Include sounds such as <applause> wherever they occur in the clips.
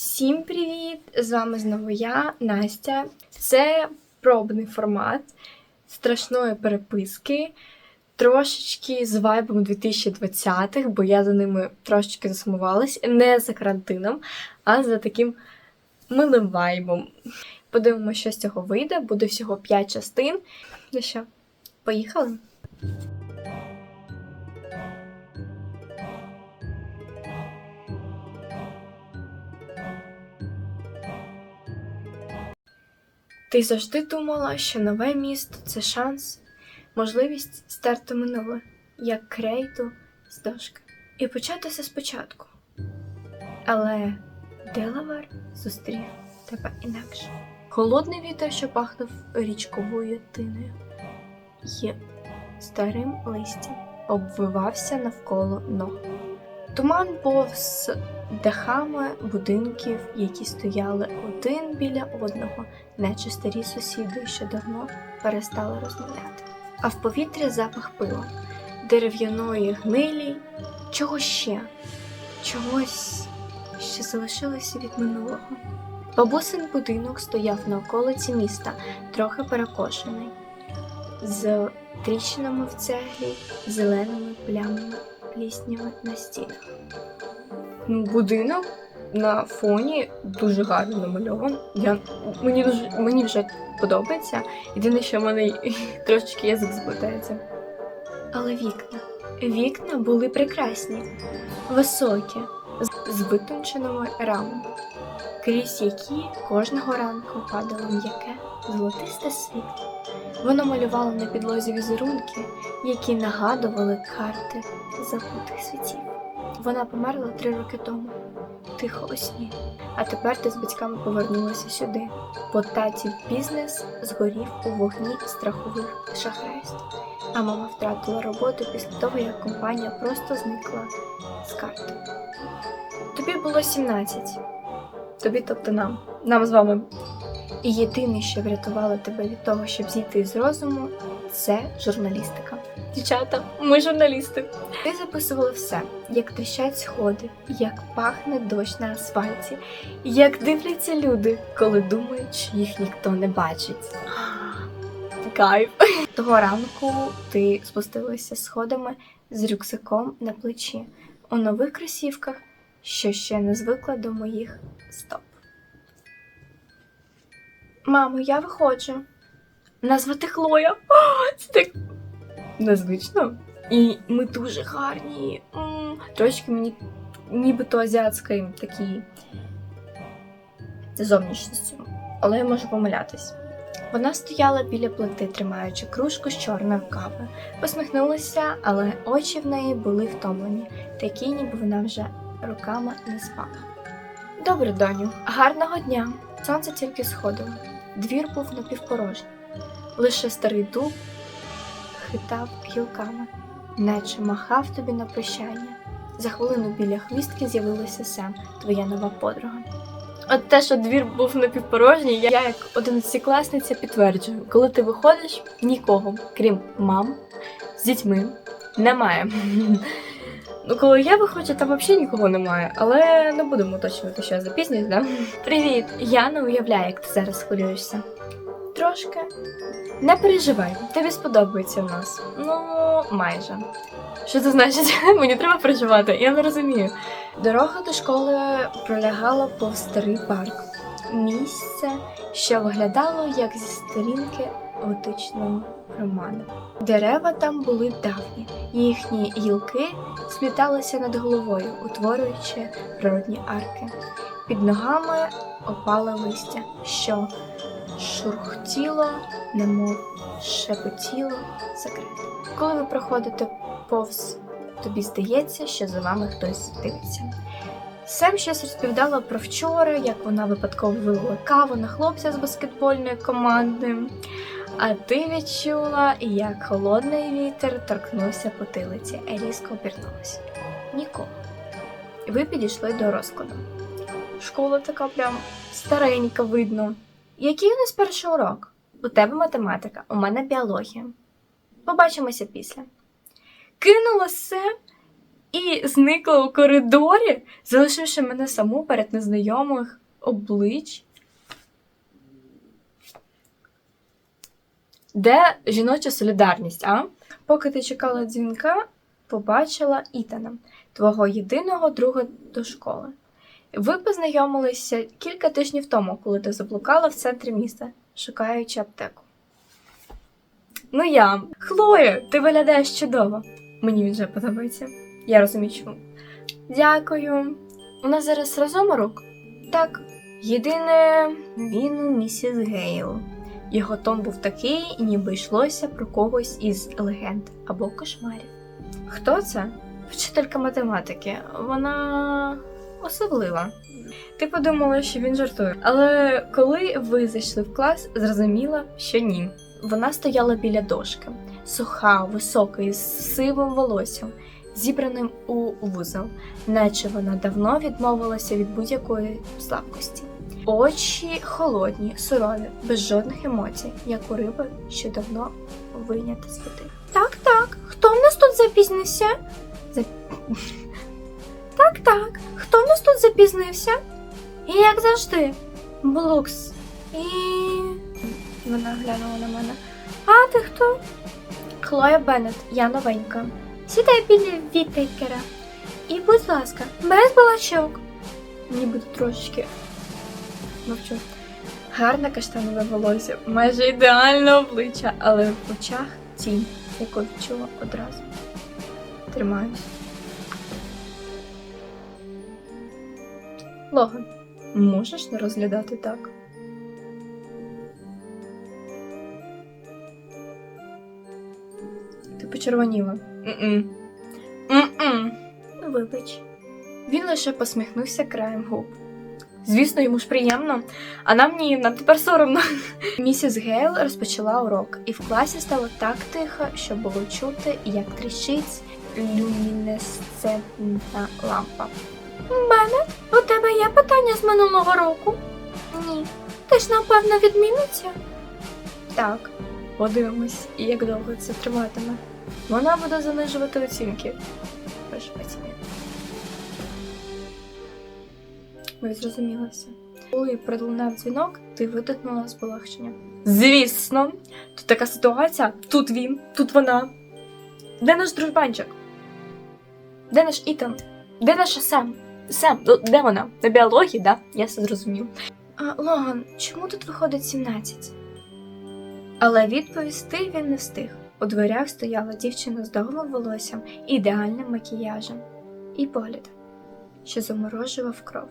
Всім привіт! З вами знову я, Настя. Це пробний формат страшної переписки, трошечки з вайбом 2020-х, бо я за ними трошечки засумувалась. Не за карантином, а за таким милим вайбом. Подивимося, що з цього вийде. Буде всього 5 частин. Ну що, поїхали? Ти завжди думала, що нове місто це шанс, можливість стерти минуле, як крейту з дошки, і початися спочатку. Але Делавар зустрів тебе інакше. Холодний вітер, що пахнув річковою тиною, і старим листям обвивався навколо ног. Туман повз дахами будинків, які стояли один біля одного, наче старі сусіди, що давно перестали розмовляти. А в повітрі запах пива, дерев'яної гнилі, чого ще? Чогось, що залишилося від минулого. Бабусин будинок стояв на околиці міста, трохи перекошений, з тріщинами в цеглі, зеленими плямами пліснями на стінах. Будинок на фоні дуже гарно намальований. Я, мені, дуже, мені вже подобається. Єдине, що в мене <laughs> трошечки язик зплетається. Але вікна. Вікна були прекрасні, високі, з, з витонченими рамами, крізь які кожного ранку падало м'яке золотисте світло. Воно малювало на підлозі візерунки, які нагадували карти забутих світів. Вона померла три роки тому, тихо у сні. А тепер ти з батьками повернулася сюди, бо татів бізнес згорів у вогні страхових шахрайств. А мама втратила роботу після того, як компанія просто зникла з карти. Тобі було 17. Тобі, тобто нам, нам з вами. І єдине, що врятувало тебе від того, щоб зійти з розуму, це журналістика. Дівчата, ми журналісти. Ти записувала все, як тріщать сходи, як пахне дощ на асфальті, як дивляться люди, коли думають, що їх ніхто не бачить. Кайф. Того ранку ти спустилася сходами з рюкзаком на плечі у нових кросівках, що ще не звикла до моїх стоп. Мамо, я виходжу. Назвати Хлоя. О, <gasps> це так незвично. І ми дуже гарні. Трошки мені нібито азіатської такі зовнішністю. Але я можу помилятись. Вона стояла біля плити, тримаючи кружку з чорною кавою. Посміхнулася, але очі в неї були втомлені, такі, ніби вона вже руками не спала. Добре, доню, гарного дня. Сонце тільки сходило. Двір був напівпорожній. Лише старий дуб хитав гілками, наче махав тобі на прощання. За хвилину біля хвістки з'явилася Сем, твоя нова подруга. От те, що двір був напівпорожній, я як одинадцятикласниця підтверджую, коли ти виходиш, нікого, крім мам з дітьми, немає. <laughs> Ну, коли я виходжу, там взагалі нікого немає, але не будемо уточнювати, що я запізнююсь, да? Привіт! Я не уявляю, як ти зараз хвилюєшся. Трошки. Не переживай, тобі сподобається в нас. Ну, майже. Що це значить? <laughs> Мені треба переживати, я не розумію. Дорога до школи пролягала повз старий парк. Місце, що виглядало як зі сторінки готичного роману. Дерева там були давні, їхні гілки спліталися над головою, утворюючи природні арки. Під ногами опале листя, що шурхтіло, немов шепотіло секрет. Коли ви проходите повз, тобі здається, що за вами хтось дивиться. Сем щось розповідала про вчора, як вона випадково вилила каву на хлопця з баскетбольної команди. А ти відчула, як холодний вітер торкнувся потилиці, і різко обернулася. Нікого. Ви підійшли до розкладу. Школа така прям старенька видно. Який у нас перший урок? У тебе математика, у мене біологія. Побачимося після. Кинула все і зникла у коридорі, залишивши мене саму перед незнайомих облич. Де жіноча солідарність, а? Поки ти чекала дзвінка, побачила Ітана, твого єдиного друга до школи. Ви познайомилися кілька тижнів тому, коли ти заблукала в центрі міста, шукаючи аптеку. Ну я, Хлоя, ти виглядаєш чудово. Мені він вже подобається. Я розумію, чому. Дякую. У нас зараз разом урок? Так. Єдине, він у місіс Гейл. Його тон був такий, ніби йшлося про когось із легенд або кошмарів. Хто це? Вчителька математики. Вона особлива. Ти подумала, що він жартує. Але коли ви зайшли в клас, зрозуміла, що ні. Вона стояла біля дошки, суха, висока, із сивим волоссям, зібраним у вузол, наче вона давно відмовилася від будь-якої слабкості. Очі холодні, сурові, без жодних емоцій, як у риби, що давно вийнята з води. Так, так, хто в нас тут запізнився? Зап... Так, так, хто в нас тут запізнився? І як завжди, Блукс. І. Вона глянула на мене. А ти хто? Хлоя Беннет, я новенька. Сідай біля Вітейкера. І, будь ласка, без балачок. Ніби трошечки мовчу. Гарне каштанове волосся, майже ідеальне обличчя, але в очах тінь, яку відчула одразу. Тримаюсь. Логан, можеш не розглядати так? Ти почервоніла. М-м. М-м. Вибач. Він лише посміхнувся краєм губ. Звісно, йому ж приємно, а нам ні, нам тепер соромно. <laughs> Місіс Гейл розпочала урок, і в класі стало так тихо, що було чути, як тріщить люмінесцентна лампа. Беннет, у тебе є питання з минулого року? Ні. Ти ж, напевно, відміниться? Так, подивимось, як довго це триватиме. Вона буде занижувати оцінки. Прошу пацінки. Ми зрозумілися. Коли пролунав дзвінок, ти видихнула з полегшення. Звісно, тут така ситуація, тут він, тут вона. Де наш дружбанчик? Де наш Ітан? Де наша Сем? Сем, ну, де вона? На біології, да? Я все зрозумів. А, Логан, чому тут виходить 17? Але відповісти він не встиг. У дверях стояла дівчина з довгим волоссям, ідеальним макіяжем і поглядом, що заморожував кров.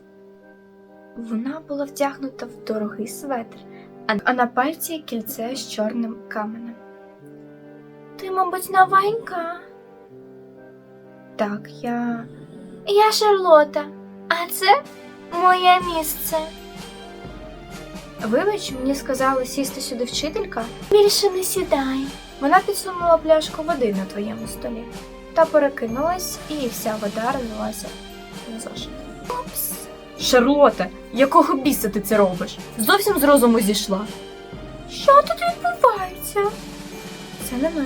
Вона була вдягнута в дорогий светр, а на пальці кільце з чорним каменем. Ти, мабуть, новенька? Так, я. Я Шарлота, а це моє місце. Вибач, мені сказали сісти сюди вчителька. Більше не сідай. Вона підсунула пляшку води на твоєму столі та перекинулась, і вся вода розлилася на зошит. Упс. Шарлота, якого біса ти це робиш? Зовсім з розуму зійшла. Що тут відбувається? Це не ми.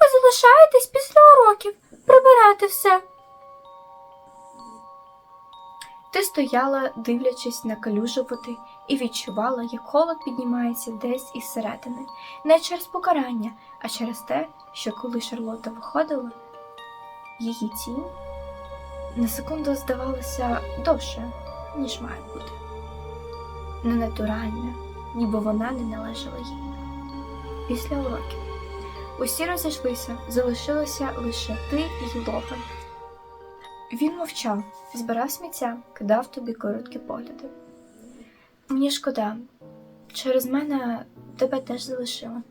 Ви залишаєтесь після уроків прибирати все. Ти стояла, дивлячись на калюжу води, і відчувала, як холод піднімається десь із середини, не через покарання, а через те, що коли Шарлота виходила, її тінь на секунду здавалося довше, ніж має бути. Ненатуральне, ніби вона не належала їй. Після уроків усі розійшлися, залишилося лише ти і Логан. Він мовчав, збирав сміття, кидав тобі короткі погляди. Мені шкода, через мене тебе теж залишила.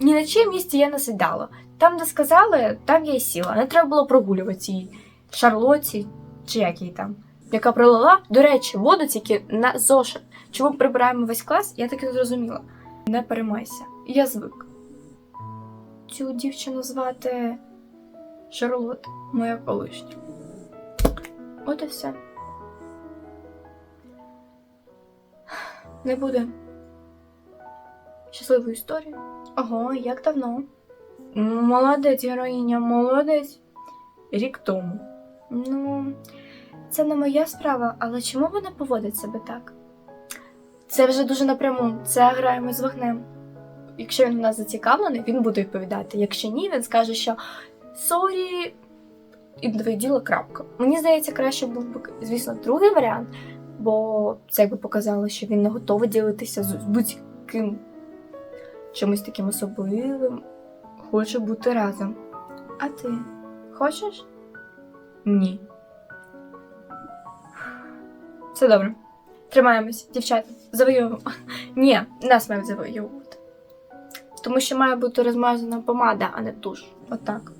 Ні на чиє місці я не сідала. Там, де сказали, там я й сіла. Не треба було прогулювати цій Шарлоті, чи як їй там, яка пролила, до речі, воду тільки на зошит. Чому прибираємо весь клас, я таки не зрозуміла. Не переймайся, я звик. Цю дівчину звати Шарлот, моя колишня. От і все. Не буде. Щасливу історію. Ого, як давно. Молодець, героїня, молодець. рік тому. Ну, це не моя справа, але чому вона поводить себе так? Це вже дуже напряму. Це граємо з вогнем. Якщо він в нас зацікавлений, він буде відповідати. Якщо ні, він скаже, що сорі, і діло крапка. Мені здається, краще був би, звісно, другий варіант, бо це якби показало, що він не готовий ділитися з будь-ким чимось таким особливим, хоче бути разом. А ти хочеш? Ні. Все добре. Тримаємось, дівчата. Завоюємо. Ні, нас мають завоювати. Тому що має бути розмазана помада, а не туш. Отак.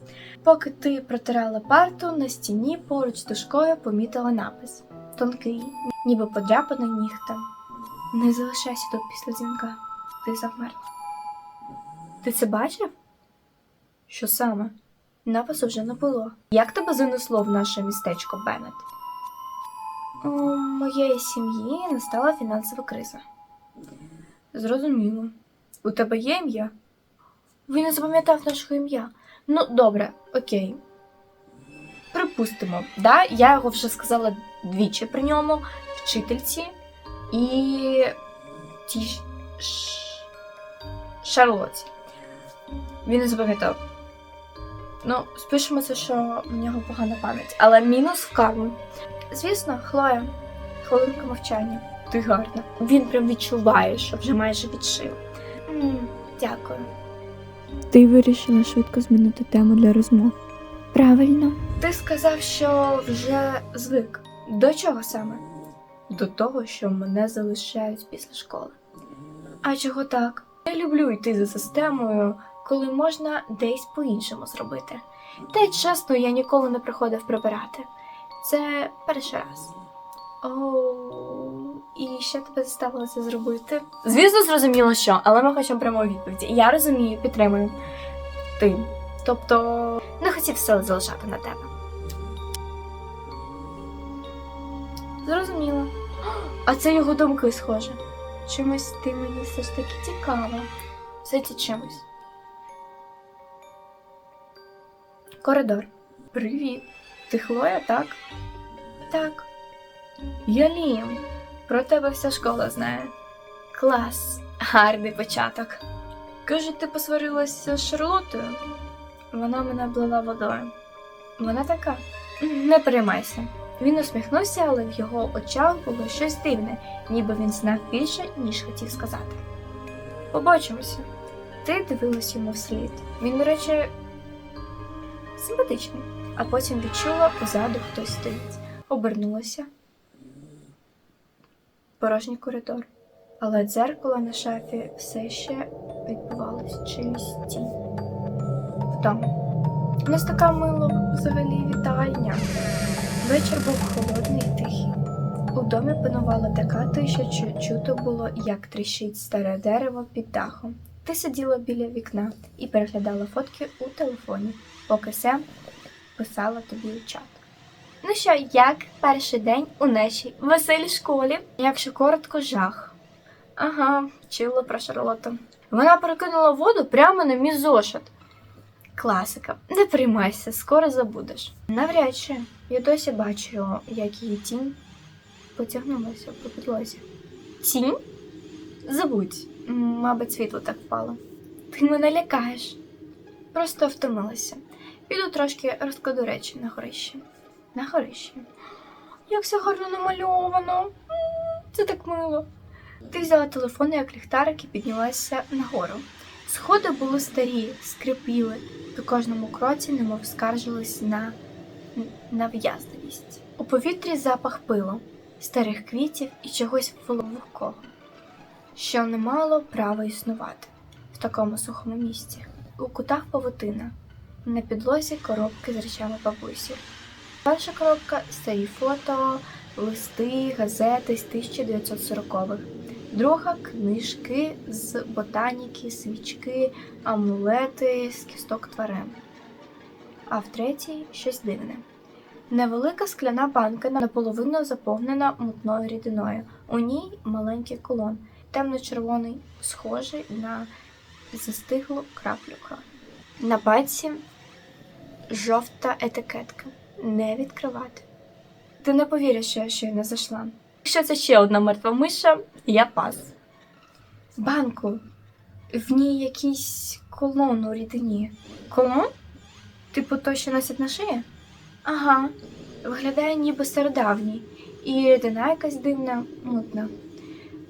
Поки ти протирала парту, на стіні поруч з дошкою помітила напис. Тонкий, ніби подряпаний нігтем. Не залишайся тут після дзвінка. Ти завмерла. Ти це бачив? Що саме? Напису вже не було. Як тебе занесло в наше містечко Беннет? У моєї сім'ї настала фінансова криза. Зрозуміло. У тебе є ім'я? Він не запам'ятав нашого ім'я. Ну, добре, окей. Припустимо, да, я його вже сказала двічі при ньому, вчительці і тій ж- ш- Шарлоті. Він не запам'ятав. Ну, спишемо це, що в нього погана пам'ять. Але мінус в карму. Звісно, Хлоя, хвилинка мовчання. Ти гарна. Він прям відчуває, що вже майже відшив. Дякую. Ти вирішила швидко змінити тему для розмов. Правильно. Ти сказав, що вже звик. До чого саме? До того, що мене залишають після школи. А чого так? Я люблю йти за системою, коли можна десь по-іншому зробити. Та й чесно, я ніколи не приходив прибирати. Це перший раз. О, і що тебе заставило це зробити? Звісно, зрозуміло, що, але ми хочемо прямої відповіді. Я розумію, підтримую. Ти. Тобто, не хотів сили залишати на тебе. Зрозуміло. А це його думки схоже. Чимось ти мені все ж таки цікава. Все ці чимось. Коридор. Привіт. Ти Хлоя, так? Так. Я Лім. Про тебе вся школа знає. Клас. Гарний початок. Каже, ти посварилася з Шарлотою? Вона мене облила водою. Вона така. Не переймайся. Він усміхнувся, але в його очах було щось дивне, ніби він знав більше, ніж хотів сказати. Побачимося. Ти дивилась йому вслід. Він, до речі, симпатичний. А потім відчула позаду хтось стоїть. Обернулася. Порожній коридор. Але дзеркало на шафі все ще відбувалось чиюсь тінь. Вдома. У нас така мило взагалі вітальня. Вечір був холодний і тихий. У домі панувала така тиша, що чути було, як тріщить старе дерево під дахом. Ти сиділа біля вікна і переглядала фотки у телефоні, поки Сем писала тобі чат. Ну що, як перший день у нашій веселій школі? Якщо коротко, жах. Ага, чула про Шарлоту. Вона перекинула воду прямо на мій зошит. Класика. Не приймайся, скоро забудеш. Навряд чи я досі бачу, як її тінь потягнулася по підлозі. Тінь? Забудь, мабуть, світло так впало. Ти мене лякаєш. Просто втомилася. Піду трошки розкладу речі на горищі. На горищі. Як все гарно намальовано. Це так мило. Ти взяла телефон як ліхтарик і піднялася нагору. Сходи були старі, скрипіли, при кожному кроці немов скаржились на нав'язливість. У повітрі запах пилу, старих квітів і чогось вологого, що не мало права існувати в такому сухому місці. У кутах павутина, на підлозі коробки з речами бабусі. Перша коробка старі фото, листи, газети з 1940-х. Друга книжки з ботаніки, свічки, амулети з кісток тварин. А в третій щось дивне. Невелика скляна банка наполовину заповнена мутною рідиною. У ній маленький колон, темно-червоний, схожий на застиглу краплю крові. На пальці жовта етикетка. Не відкривати. Ти не повіриш, що я щойно зайшла. Якщо це ще одна мертва миша, я пас. Банку. В ній якийсь колон у рідині. Колон? Типу той, що носять на шиї? Ага. Виглядає ніби стародавній. І рідина якась дивна, мутна.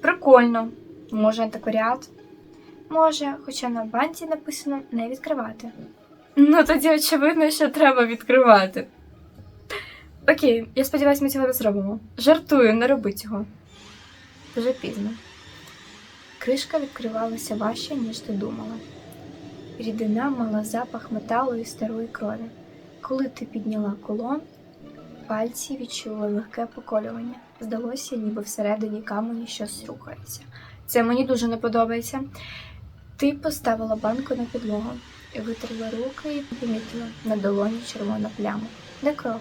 Прикольно. Може, антикваріат? Може, хоча на банці написано не відкривати. Ну, тоді очевидно, що треба відкривати. Окей, я сподіваюся, ми цього не зробимо. Жартую, не роби цього. Вже пізно. Кришка відкривалася важче, ніж ти думала. Рідина мала запах металу і старої крові. Коли ти підняла колон, пальці відчули легке поколювання. Здалося, ніби всередині камені щось рухається. Це мені дуже не подобається. Ти поставила банку на підлогу витерла руки і помітила на долоні червона пляма. Де кров?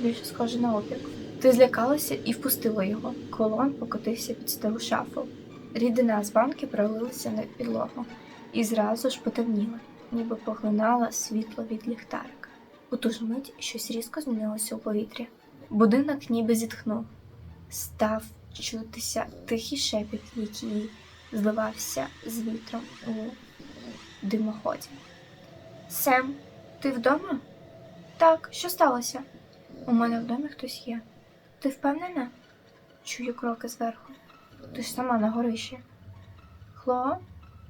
Більше схоже на опік. Ти злякалася і впустила його. Колон покотився під стару шафу. Рідина з банки пролилася на підлогу і зразу ж потемніла, ніби поглинала світло від ліхтарика. У ту ж мить щось різко змінилося у повітрі. Будинок ніби зітхнув. Став чутися тихий шепіт, який зливався з вітром у димоході. Сем, ти вдома? Так, що сталося? У мене в домі хтось є. Ти впевнена? Чую кроки зверху. Ти ж сама на горищі. Хло,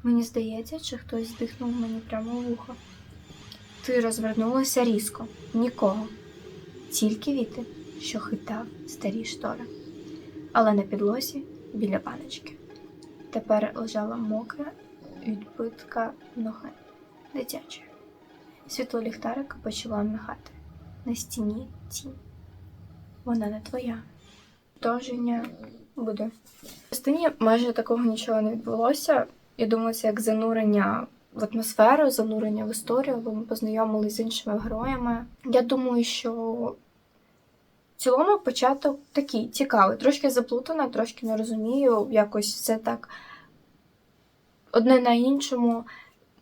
мені здається, чи хтось здихнув мені прямо у вухо. Ти розвернулася різко, нікого, тільки вітер, що хитав старі штори. Але на підлозі біля баночки. Тепер лежала мокра відбитка ноги дитячої. Світло ліхтарика почало мигати. На стіні тінь. Вона не твоя. Продовження буде. В частині майже такого нічого не відбулося. Я думаю, це як занурення в атмосферу, занурення в історію, бо ми познайомилися з іншими героями. Я думаю, що в цілому початок такий цікавий, трошки заплутана, трошки не розумію, якось все так одне на іншому.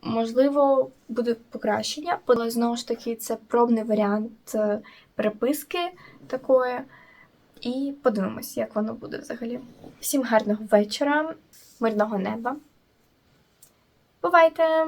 Можливо, буде покращення, але знову ж таки це пробний варіант е, переписки такої. І подивимось, як воно буде взагалі. Всім гарного вечора, мирного неба. Бувайте!